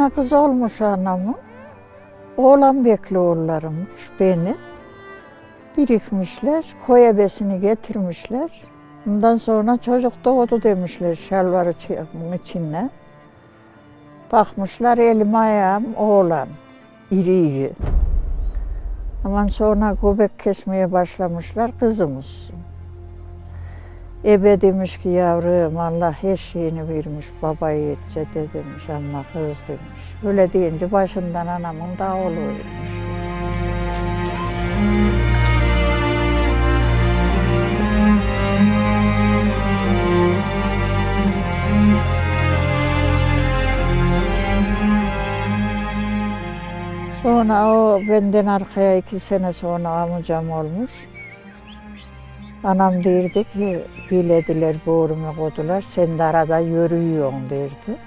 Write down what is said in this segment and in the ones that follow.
Tane kız olmuş anamın. Oğlan bekliyorlarmış beni. Birikmişler, koy ebesini getirmişler. Bundan sonra çocuk doğdu demişler şalvarı içinden. Bakmışlar elim ayağım oğlan, iri iri. Aman sonra göbek kesmeye başlamışlar kızımız. Ebe demiş ki yavrum Allah her şeyini vermiş babayı yetce de demiş ama kız demiş. Öyle deyince başından anamın da oğlu vermiş. Sonra o benden arkaya iki sene sonra amcam olmuş. Anam derdi ki bilediler boğrumu kodular sen de arada yürüyorsun derdi.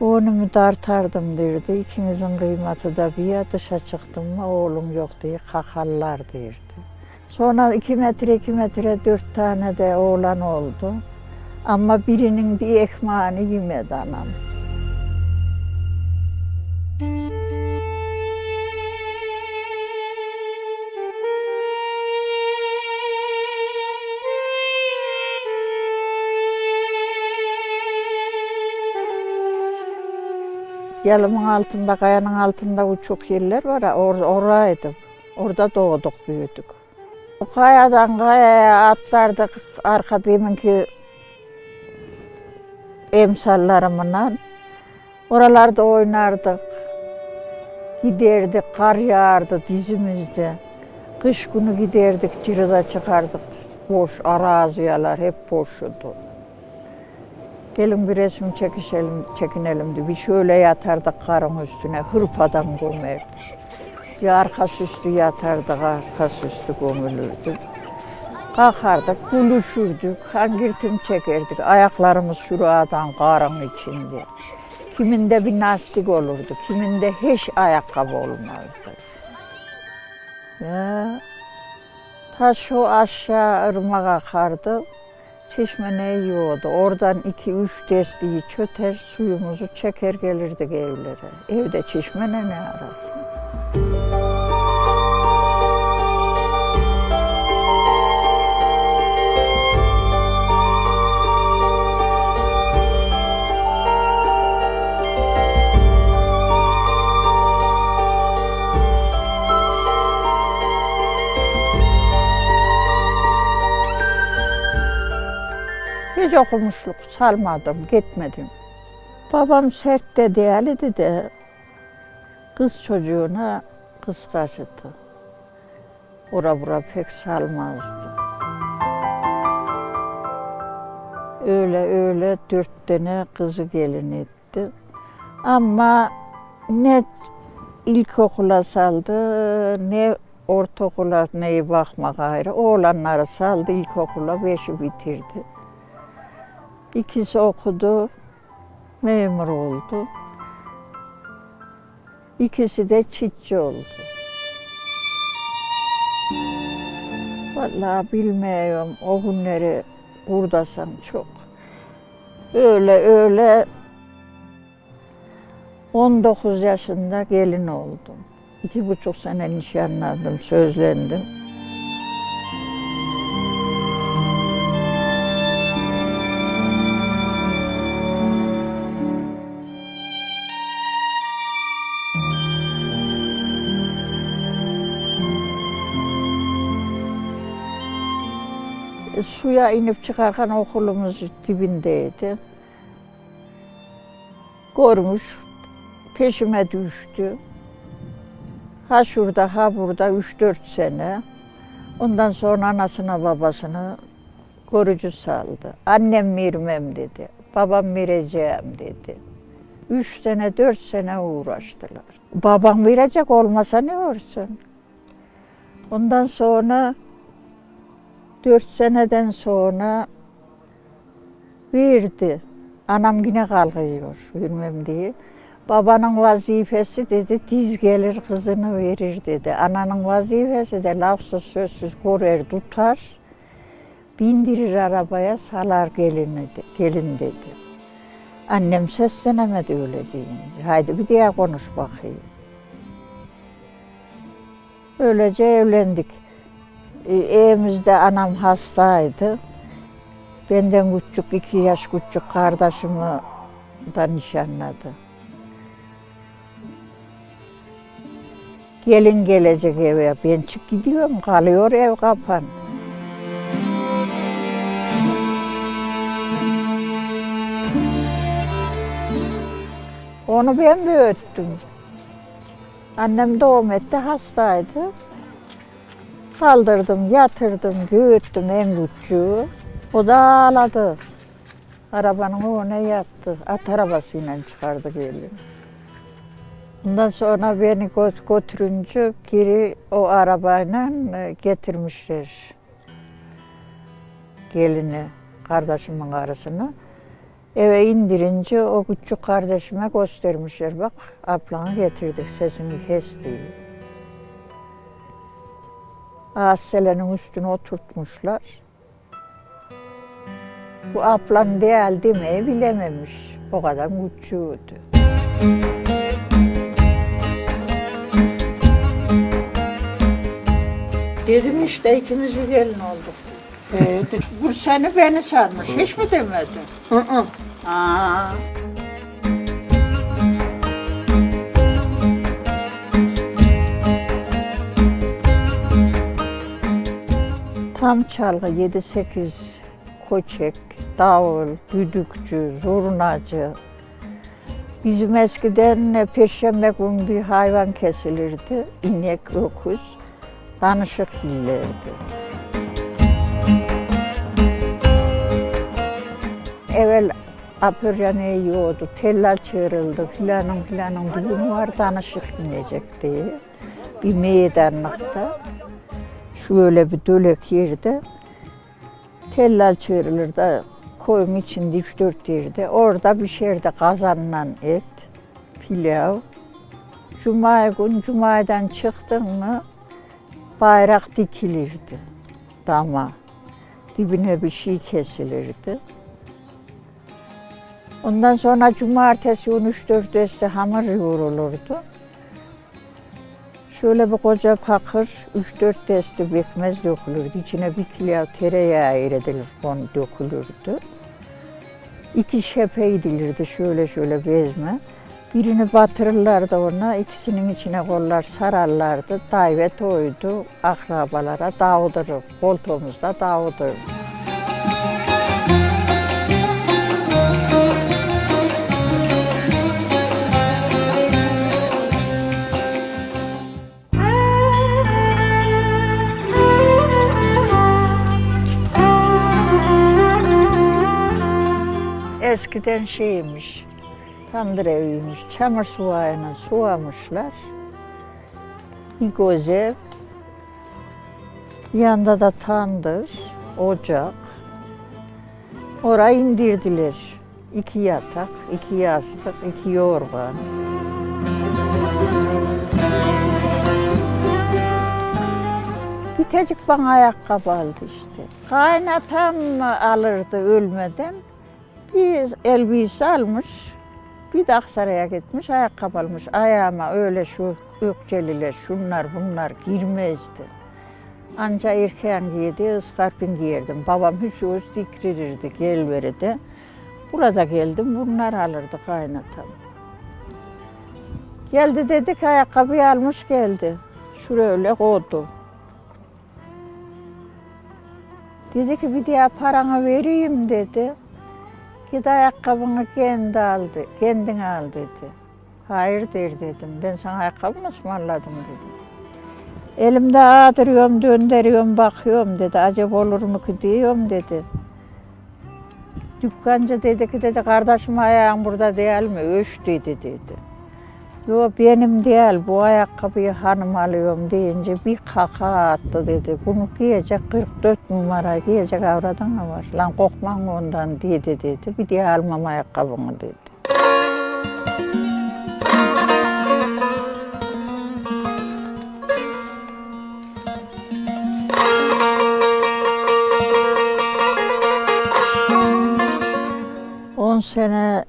Boğnumu dartardım derdi. İkinizin kıymeti de bir ya dışa çıktım mı oğlum yok diye kakallar derdi. Sonra iki metre iki metre dört tane de oğlan oldu. Ama birinin bir ekmeğini yemedi anam. Yalımın altında, kayanın altında uçuk yerler var or oraydı. Orada doğduk, büyüdük. O kayadan kayaya atlardık, arka deminki emsallarımla. Oralarda oynardık. Giderdik, kar yağardı dizimizde. Kış günü giderdik, cırıda çıkardık. Boş araziyalar hep boşudu. Gelin bir resim çekişelim, çekinelim diye. Bir şöyle yatardık karın üstüne, hırpadan gömerdik. Bir arkası üstü yatardık, arkası üstü gömülürdük. Kalkardık, gülüşürdük, hangirtim çekerdik. Ayaklarımız şuradan karın içinde. Kiminde bir lastik olurdu, kiminde hiç ayakkabı olmazdı. Ya, ta şu aşağı ırmak akardı. Çeşme ne yiyordu. Oradan iki üç destiği çöter suyumuzu çeker gelirdik evlere. Evde çeşme ne ne Hiç okumuşluk salmadım, gitmedim. Babam sert de değerliydi de kız çocuğuna kıskaçtı. Ora bura pek salmazdı. Öyle öyle dört tane kızı gelin etti. Ama ne ilkokula saldı, ne ortaokula neyi bakmak ayrı. Oğlanları saldı ilkokula, beşi bitirdi. İkisi okudu, memur oldu. İkisi de çiftçi oldu. Vallahi bilmiyorum o günleri buradasam çok. Öyle öyle 19 yaşında gelin oldum. İki buçuk sene nişanlandım, sözlendim. Suya inip çıkarken okulumuz dibindeydi. Görmüş, peşime düştü. Ha şurada, ha burada üç dört sene. Ondan sonra anasına babasını korucu saldı. Annem vermem dedi, babam vereceğim dedi. Üç sene, dört sene uğraştılar. Babam verecek olmasa ne olsun? Ondan sonra Dört seneden sonra verdi. Anam yine kalkıyor bilmem diye. Babanın vazifesi dedi diz gelir kızını verir dedi. Ananın vazifesi de lafsız sözsüz korer tutar. Bindirir arabaya salar gelini, gelin dedi. Annem seslenemedi öyle deyince. Haydi bir diye konuş bakayım. Öylece evlendik. Ee, Evimizde anam hastaydı. Benden küçük, iki yaş küçük kardeşimi da nişanladı. Gelin gelecek eve. Ben çık gidiyorum, kalıyor ev kapan. Onu ben büyüttüm. Annem doğum etti, hastaydı. Kaldırdım, yatırdım, büyüttüm en küçüğü. O da ağladı. Arabanın önüne yattı. At arabasıyla çıkardı gelin. Ondan sonra beni gö- götürünce geri o arabayla e, getirmişler. Gelini, kardeşimin karısını. Eve indirince o küçük kardeşime göstermişler. Bak ablanı getirdik sesini kes diye. Aselenin üstüne oturtmuşlar. Bu ablam değil demeyi bilememiş. O kadar küçüğüydü. Dedim işte ikimiz bir gelin olduk dedi. Ee, bu seni beni sanmış. Hiç mi demedi? Hı hı. Aa. Tam çalgı 7-8 koçek, davul, düdükçü, zurnacı. Bizim eskiden perşembe günü bir hayvan kesilirdi. İnek, öküz, danışık yillerdi. Evvel apöryanı yiyordu, tellal çığırıldı, filanın filanın düğünü var, danışık inecek diye. Bir meydanlıkta, şöyle bir dölek yerde, tellal çığırılır da koyun içinde üç dört yerde. Orada pişerdi kazanla et, pilav. Cuma gün, cumadan çıktın mı bayrak dikilirdi dama. Dibine bir şey kesilirdi. Ondan sonra cumartesi gün üç dört deste hamur yoğrulurdu. Şöyle bir koca pakır, üç dört deste pekmez dökülürdü. İçine bir kilo tereyağı eridilir, onu dökülürdü. İki şepe edilirdi şöyle şöyle bezme. Birini batırırlardı ona, ikisinin içine kollar sararlardı. Davet oydu, akrabalara dağıtırır, koltuğumuzda dağıtırır. Eskiden şeymiş, tandır eviymiş, çamur suvayla suvamışlar. Bir göz ev, yanında da tandır, ocak. Orayı indirdiler. İki yatak, iki yastık, iki yorgan. Bir tecik bana ayakkabı aldı işte. Kaynatam alırdı ölmeden. Bir elbise almış, bir de Aksaray'a gitmiş, ayakkabı almış. Ayağıma öyle şu ökçeliler, şunlar bunlar girmezdi. Anca erkeğin giydi, ıskarpin giyerdim. Babam hiç öz diktirirdi gelveride. Burada geldim, bunlar alırdı kaynatam. Geldi dedik ayakkabıyı almış geldi. Şuraya öyle koydu. Dedi ki bir diye paranı vereyim dedi. Git ayakkabını kendi aldı, kendin al dedi. Hayır der dedim. Ben sana ayakkabı mı ısmarladım dedim. Elimde ağdırıyorum, döndürüyorum, bakıyorum dedi. Acaba olur mu ki diyorum dedi. Dükkancı dedi ki dedi kardeşim ayağın burada değil mi? Öş dedi dedi. Yo benim değil bu ayakkabıyı hanım alıyorum deyince bir kaka attı dedi. Bunu giyecek 44 numara giyecek avradan mı var? Lan korkman ondan dedi dedi. Bir diye almam ayakkabını dedi. On sene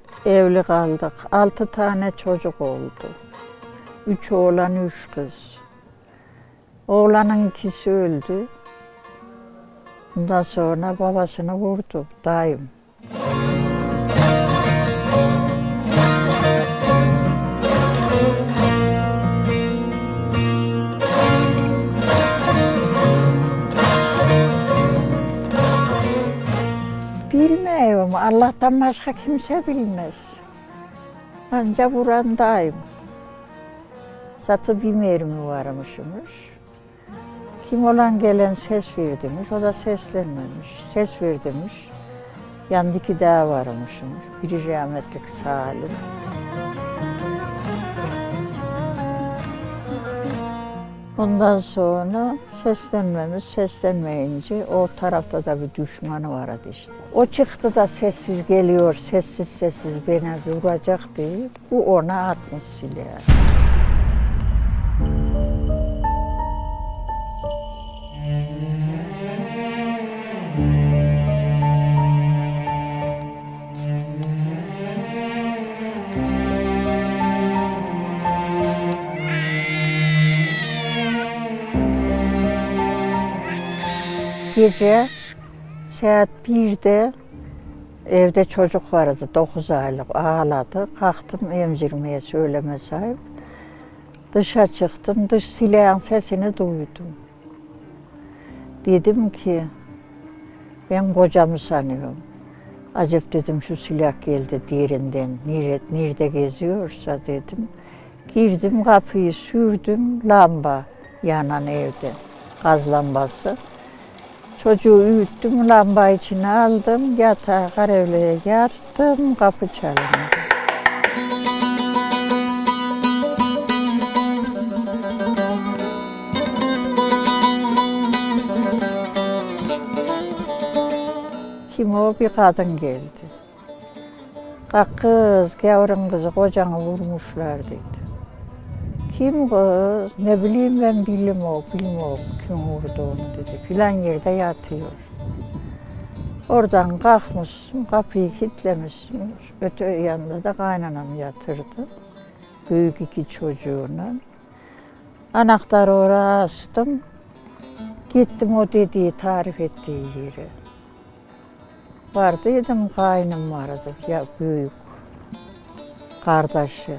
kaldık. Altı tane çocuk oldu. Üç oğlan, üç kız. Oğlanın ikisi öldü. Ondan sonra babasını vurdu dayım. Bilmiyorum. Allah'tan başka kimse bilmez. Anca burandayım. Zatı bir mermi varmışmış. Kim olan gelen ses verdimiş, o da seslenmemiş. Ses verdimiş. Yandaki daha varmışmış. Biri rahmetlik Salim. Ondan sonra seslenmemiz, seslenmeyince o tarafta da bir düşmanı vardı işte. O çıktı da sessiz geliyor, sessiz sessiz beni vuracak diye bu ona atmış silahı. Gece saat 1'de evde çocuk vardı 9 aylık ağladı. Kalktım emzirmeye söyleme sahip. Dışa çıktım dış silahın sesini duydum. Dedim ki ben kocamı sanıyorum. Acep dedim şu silah geldi diğerinden nerede, nerede geziyorsa dedim. Girdim kapıyı sürdüm lamba yanan evde gaz lambası. Çocuğu uyuttum, lamba içine aldım, yatağa karevlere yattım, kapı çalındı. Kim o? Bir kadın geldi. Kız, gavurun kızı, kocanı vurmuşlar dedi. Kim kız? Ne bileyim ben bilim o, bilim o kim vurdu onu dedi. Filan yerde yatıyor. Oradan kalkmışsın, kapıyı kilitlemişsin. Öte yanında da kaynanam yatırdı. Büyük iki çocuğuna. Anahtarı oraya astım. Gittim o dediği, tarif ettiği yere. Vardıydım, kaynım vardı, ya büyük kardeşi.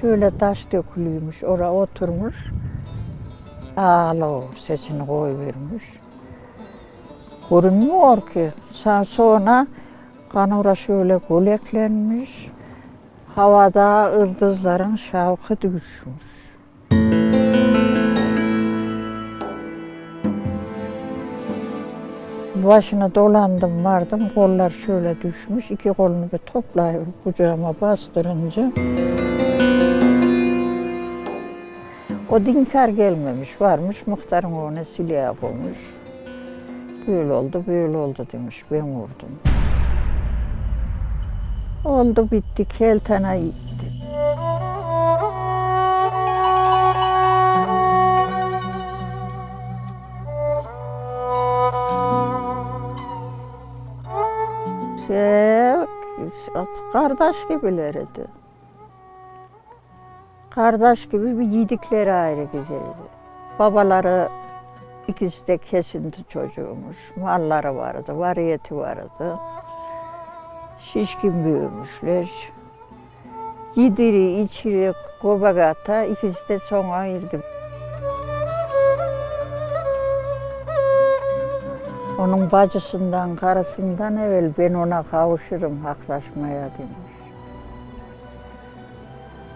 Şöyle taş dökülüymüş, oraya oturmuş. Ağlıyor, sesini koyvermiş. Görünmüyor ki. Sa- Sonra kanora şöyle göleklenmiş. Havada ıldızların şavkı düşmüş. Başına dolandım vardım, kollar şöyle düşmüş. iki kolunu bir toplayıp kucağıma bastırınca O dinkar gelmemiş, varmış muhtarın ona silah koymuş. Böyle oldu, böyle oldu demiş, ben vurdum. Oldu bitti, keltana gitti. Şey, kardeş gibilerdi. Kardeş gibi bir yedikleri ayrı güzeldi. Babaları ikisi de kesinti çocuğumuş. Malları vardı, variyeti vardı. Şişkin büyümüşler. Yediri, içiri, kobagata ikisi de son ayırdı. Onun bacısından, karısından evvel ben ona kavuşurum haklaşmaya demiş.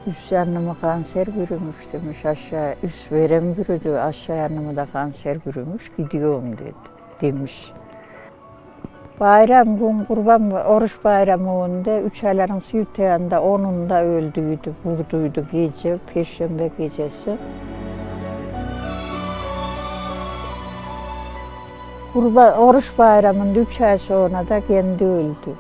Üst yanımı kanser bürümüş demiş aşağı. Üst verem bürüdü aşağı yanımı da kanser bürümüş gidiyorum dedi demiş. Bayram gün kurban oruç bayramı önünde üç ayların süteyanda onun da öldüydü, vurduydu gece, perşembe gecesi. Kurban, oruç bayramında üç ay sonra da kendi öldü.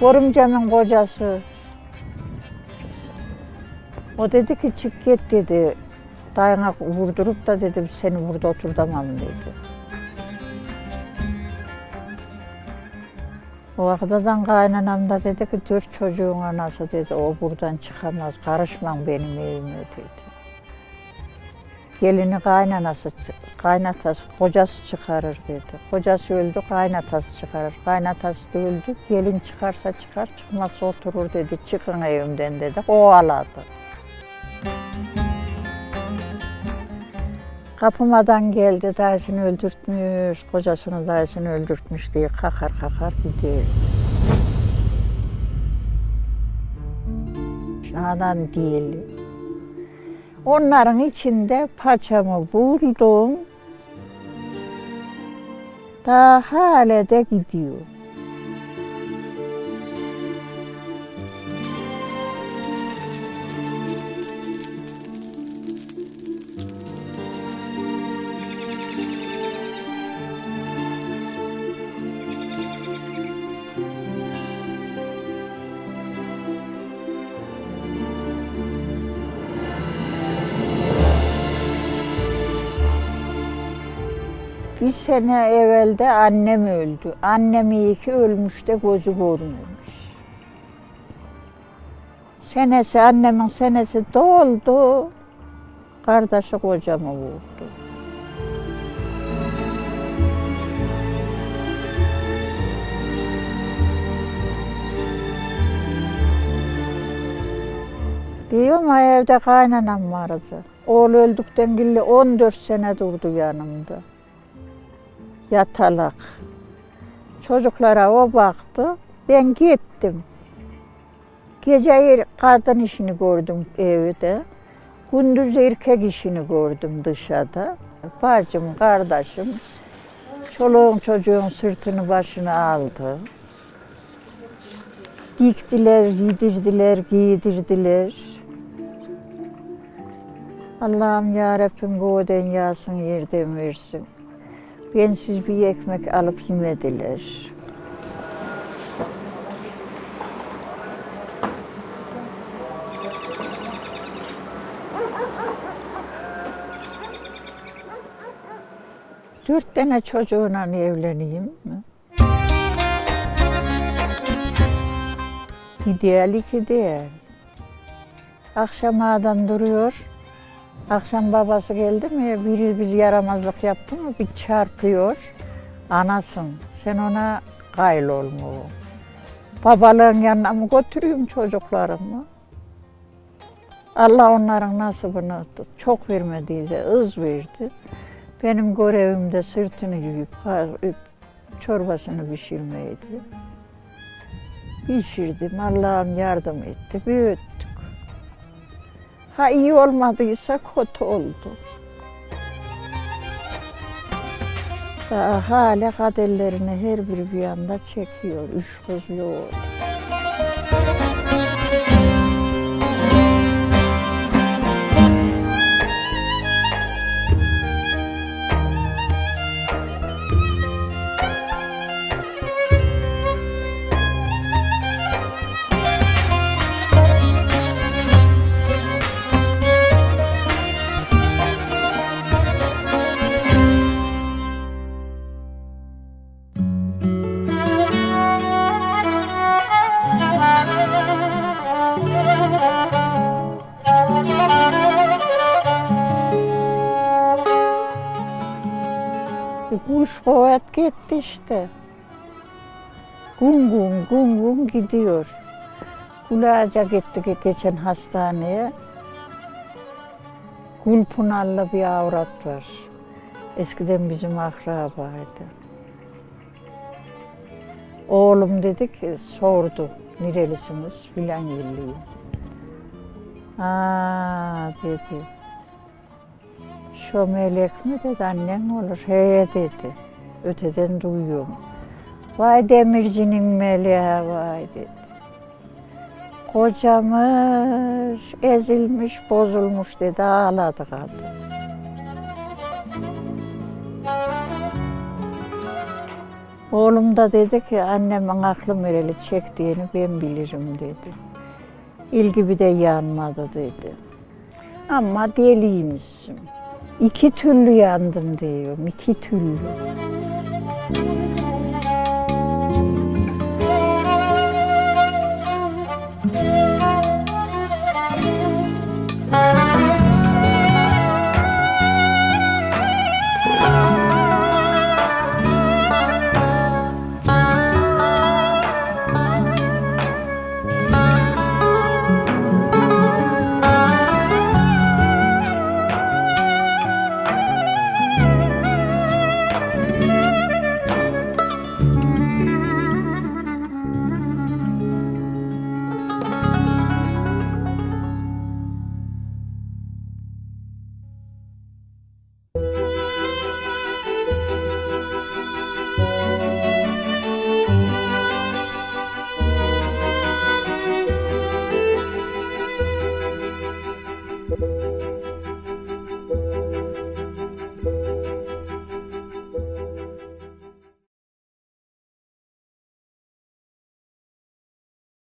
Korumcamın kocası O dedi ki çık git dedi. Dayana vurdurup da dedim seni burada oturtamam dedi. O vaktidan kaynanam da dedi ki dört çocuğun anası dedi o buradan çıkamaz karışmam benim evime dedi. Gelini kaynanası, kaynatası, kocası çıkarır dedi. Kocası öldü, kaynatası çıkarır. Kaynatası da öldü, gelin çıkarsa çıkar, çıkmazsa oturur dedi. Çıkın evimden dedi, kovaladı. Kapımadan geldi, dayısını öldürtmüş, kocasını dayısını öldürtmüş diye kakar kakar giderdi. Şadan değil. Onların içinde paçamı buldum. Daha hala de gidiyor. Bir sene evvelde annem öldü. Annem iyi ki ölmüş de gözü görmüyormuş. Senesi, annemin senesi doldu. Kardeşi kocamı vurdu. Ha evde kaynanam vardı. Oğlu öldükten gilli 14 sene durdu yanımda yatalak. Çocuklara o baktı. Ben gittim. Gece kadın işini gördüm evde. Gündüz erkek işini gördüm dışarıda. Bacım, kardeşim, çoluğun çocuğun sırtını başına aldı. Diktiler, yedirdiler, giydirdiler. Allah'ım ya Rabbim göğden yağsın yerden versin. Bensiz bir ekmek alıp yemediler. Dört tane çocuğuna evleneyim mi? İdeal iki değil. Akşamadan duruyor. Akşam babası geldi mi, biri bir yaramazlık yaptı mı bir çarpıyor. Anasın, sen ona gayl olma. Babalığın yanına mı götüreyim çocuklarımı? Allah onların nasibini çok vermediyse ız verdi. Benim görevim de sırtını kar- çorbasını pişirmeydi. Pişirdim, Allah'ım yardım etti, büyüttük. Ha iyi olmadıysa kötü oldu. Daha hala kaderlerini her biri bir yanda çekiyor. Üç kız bir gitti işte. Gun gun gun gun gidiyor. Kulağaca gittik geçen hastaneye. Gülpınar'la bir avrat var. Eskiden bizim akrabaydı. Oğlum dedi ki, sordu. Nerelisiniz? Filan yerliyim. Aa dedi. Şu melek mi dedi annem olur. He dedi. Öteden duyuyorum. Vay demircinin meleği vay dedi. Kocamış, ezilmiş, bozulmuş dedi. Ağladı kadın. Oğlum da dedi ki annemin aklım öyle çektiğini ben bilirim dedi. İlgi bir de yanmadı dedi. Ama deliymişsin. İki türlü yandım diyorum, iki türlü. Thank you.